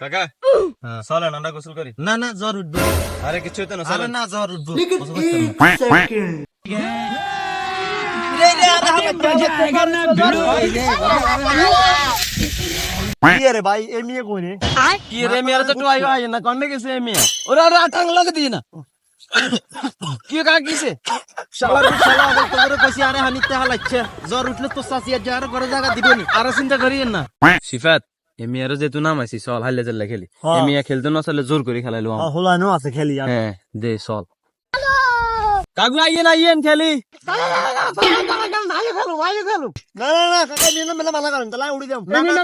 কাকা? হ্যাঁ। চলেন আমরা গোসল করি। না না জ্বর উঠবো। আরে কিছু হইতো না আরে চলেন। না জ্বর উঠবো। গোসল করতে হবে। না। কি রে ভাই এ মেয়ে কই রে? কি রে মেয়ার তো টুয়াই হয় না কন্নে গেছে এ মেয়ে। ওরে ওরে আটাং লাগে দি না? কি কাকা কিছে শালার শালা আবার করে কইছি আরে হানিতে হালাচ্ছে। জ্বর উঠলে তো যার জায়গা দিবেনি। আর চিন্তা করিয়েন না। সিফাত এ আর যেহেতু নাম আছি চল হাইলে জাল্লা খেলি এমি খেলতে না চলে জোর করে খেলাইলো হ্যাঁ, হোলানো আছে খেলি হ্যাঁ দে চল কাকু আইয়েন আইয়েন খেলি না না না কাকা নিয়ে না মেলা মানা করেন তাহলে উড়ি যাম না না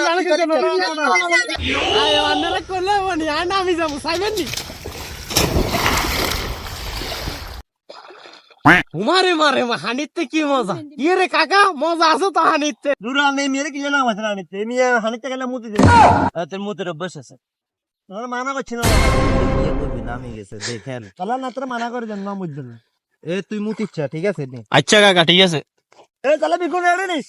উমারে মারে হানিতে কি মজা? ইয়ে রে কাকা মজা আছে তো হানিতে। দুরা আমি মেয়ে কি জানা মাছ হানিতে? আমি হানিতে গেলে মুতি দে তোর মুতের অভ্যাস আছে। তোর মানা করছি না। ইয়ে করবি না আমি গেছে দেখেন চলা না তোর মানা করে দেন না বুঝছেন এ তুই মুতিচ্ছা ঠিক আছে নে। আচ্ছা কাকা ঠিক আছে। এ তাহলে বিকুন রেডি নিস।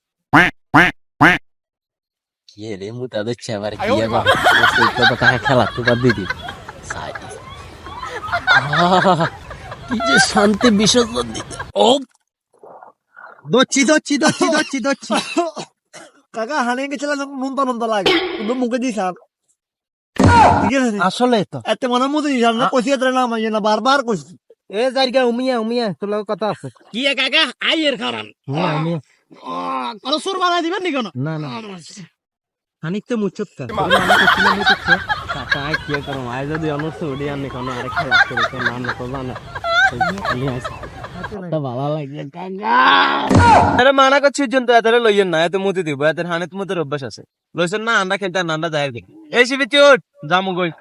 কি রে মুতা দিচ্ছে আবার কি আবার তো তো কাহে খেলা তো বাদ দিদি কি যে শান্তি বিসর্জন দিতে ও দচ্ছি দচ্ছি দচ্ছি দচ্ছি দচ্ছি কাকা হানে গেছিল নুন তো লাগে কিন্তু মুখে আছে আসলে তো এত মনে মতো দিস না কইছি এত না মাইয়ে না বারবার কইছি এ জায়গা উমিয়া উমিয়া তোর লগে কথা আছে কি কাকা আইয়ের কারণ উমিয়া উমিয়া আর সুর বানাই দিবেন নি কেন না না হানিক তো মুচুত কা মানা করো আই যদি অনুস উড়ি আনি কোন আরে খেলা করে তো নাম তো ভালো লাগে কাকা আরে মানা করছি তো এতরে লইয়েন না এত মুতি দিব এত হানে মুতের অভ্যাস আছে লইছেন না আন্ডা খেলতে নান্ডা যায় দেখ এই শিবি চুট জামু গই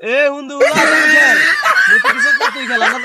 এ হুন্দু উলা মুতি কিছু করতে খেলা না